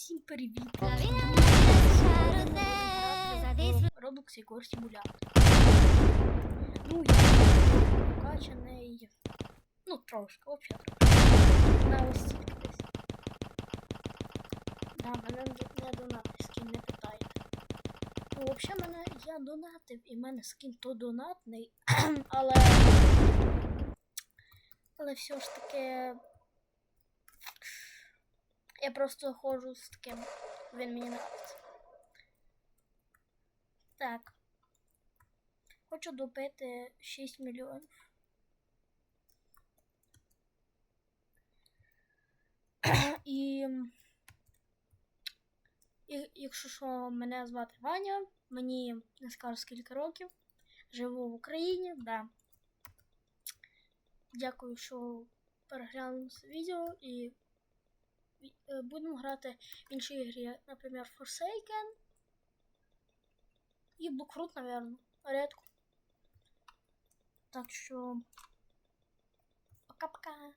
Всім привіт! Es Ігор Симулятор. Ну, я прокачаний. Ну, трошки, взагалі. На ось стільки десь. Да, мене не- донатив скін, не питайте. Ну, взагалі мене я донатив, і в мене скін то донатний, але. Але все ж таки. Я просто ходжу з таким. Він мені нравиться. Так. Хочу добити 6 мільйонів. І, якщо що, мене звати Ваня, мені не скажу скільки років. Живу в Україні, да. Дякую, що переглянули це відео і будемо грати в іншій ігрі, наприклад, Forsaken. І Блокфрут, наверное. Редко. Так що. Пока-пока.